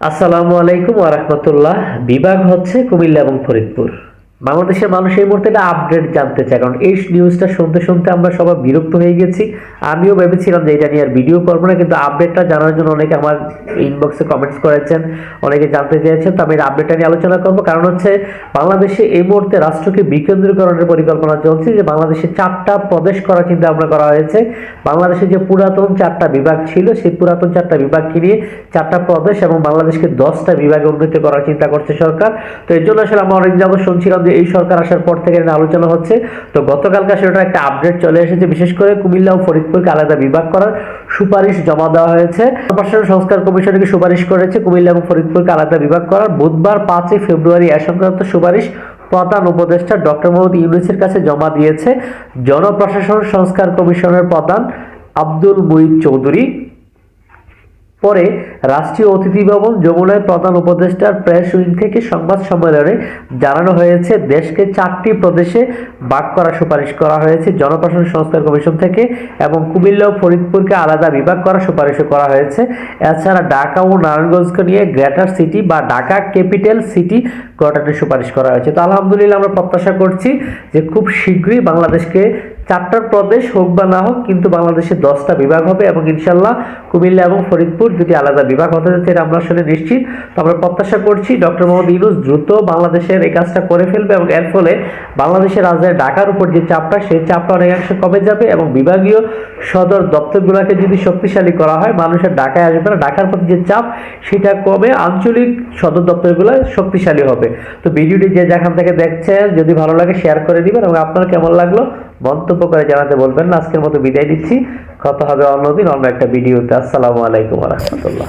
আসসালামু আলাইকুম ওরহমতুল্লাহ বিভাগ হচ্ছে কুমিল্লা এবং ফরিদপুর। বাংলাদেশের মানুষ এই মুহূর্তে একটা আপডেট জানতে চায়, কারণ এই নিউজটা শুনতে শুনতে আমরা সবাই বিরক্ত হয়ে গেছি। আমিও ভেবেছিলাম যে এটা নিয়ে আর ভিডিও করব না, কিন্তু আপডেটটা জানার জন্য অনেকে আমার ইনবক্সে কমেন্টস করেছেন, অনেকে জানতে চেয়েছেন, তো আমি এই আপডেটটা নিয়ে আলোচনা করব। কারণ হচ্ছে, বাংলাদেশে এই মুহূর্তে রাষ্ট্রকে বিকেন্দ্রীকরণের পরিকল্পনা চলছে, যে বাংলাদেশে চারটা প্রদেশ করার চিন্তা ভাবনা করা হয়েছে। বাংলাদেশে যে পুরাতন চারটা বিভাগ ছিল, সেই পুরাতন চারটা বিভাগকে নিয়ে চারটা প্রদেশ এবং বাংলাদেশকে দশটা বিভাগে উন্নীত করার চিন্তা করছে সরকার। তো এর জন্য আসলে আমরা অনেক যাবত শুনছিলাম যে এই সরকার আসার পর থেকে আলোচনা হচ্ছে। তো গতকালকে সেটা একটা আপডেট চলে এসেছে। বিশেষ করে কুমিল্লা ও ফরিদপুরকে আলাদা বিভাগ করার সুপারিশ জমা দেওয়া হয়েছে। প্রশাসন সংস্কার কমিশনকে সুপারিশ করেছে কুমিল্লা এবং ফরিদপুরকে আলাদা বিভাগ করার। বুধবার পাঁচই ফেব্রুয়ারি এ সংক্রান্ত সুপারিশ প্রধান উপদেষ্টা ডক্টর মোহাম্মদ ইউনুসের কাছে জমা দিয়েছে। জনপ্রশাসন সংস্কার কমিশনের প্রধান আব্দুল মুইদ চৌধুরী। পরে রাষ্ট্রীয় অতিথি ভবন যমুনায় প্রধান উপদেষ্টার প্রেস উইং থেকে সংবাদ সম্মেলনে জানানো হয়েছে, দেশকে চারটি প্রদেশে ভাগ করার সুপারিশ করা হয়েছে। জনপ্রশাসন সংস্কার কমিশন থেকে এবং কুমিল্লা ও ফরিদপুরকে আলাদা বিভাগ করার সুপারিশও করা হয়েছে। এছাড়া ঢাকা ও নারায়ণগঞ্জকে নিয়ে গ্রেটার সিটি বা ঢাকা ক্যাপিটাল সিটি গঠনের সুপারিশ করা হয়েছে। তো আলহামদুলিল্লাহ আমরা প্রত্যাশা করছি যে খুব শীঘ্রই বাংলাদেশকে চারটার প্রদেশ হোক বা না হোক, কিন্তু বাংলাদেশে দশটা বিভাগ হবে এবং ইনশাল্লাহ কুমিল্লা এবং ফরিদপুর দুটি আলাদা বিভাগ হতে যাচ্ছে এটা আমরা আসলে নিশ্চিত। তো আমরা প্রত্যাশা করছি ডক্টর মোহাম্মদ ইউনুস দ্রুত বাংলাদেশের এই কাজটা করে ফেলবে এবং এর ফলে বাংলাদেশের রাজধানী ঢাকার উপর যে চাপটা, সেই চাপটা অনেকাংশে কমে যাবে এবং বিভাগীয় সদর দপ্তরগুলোকে যদি শক্তিশালী করা হয় মানুষের ঢাকায় আসবে না। ঢাকার প্রতি যে চাপ, সেটা কমে আঞ্চলিক সদর দপ্তরগুলো শক্তিশালী হবে। তো ভিডিওটি যে যেখান থেকে দেখছেন, যদি ভালো লাগে শেয়ার করে দিবেন এবং আপনার কেমন লাগল মন্তব্য করে জানাতে বলবেন না, আজকের মতো বিদায় দিচ্ছি। কথা হবে অন্যদিন, অন্য একটা ভিডিওতে। আসসালামু আলাইকুম রহমতুল্লাহ।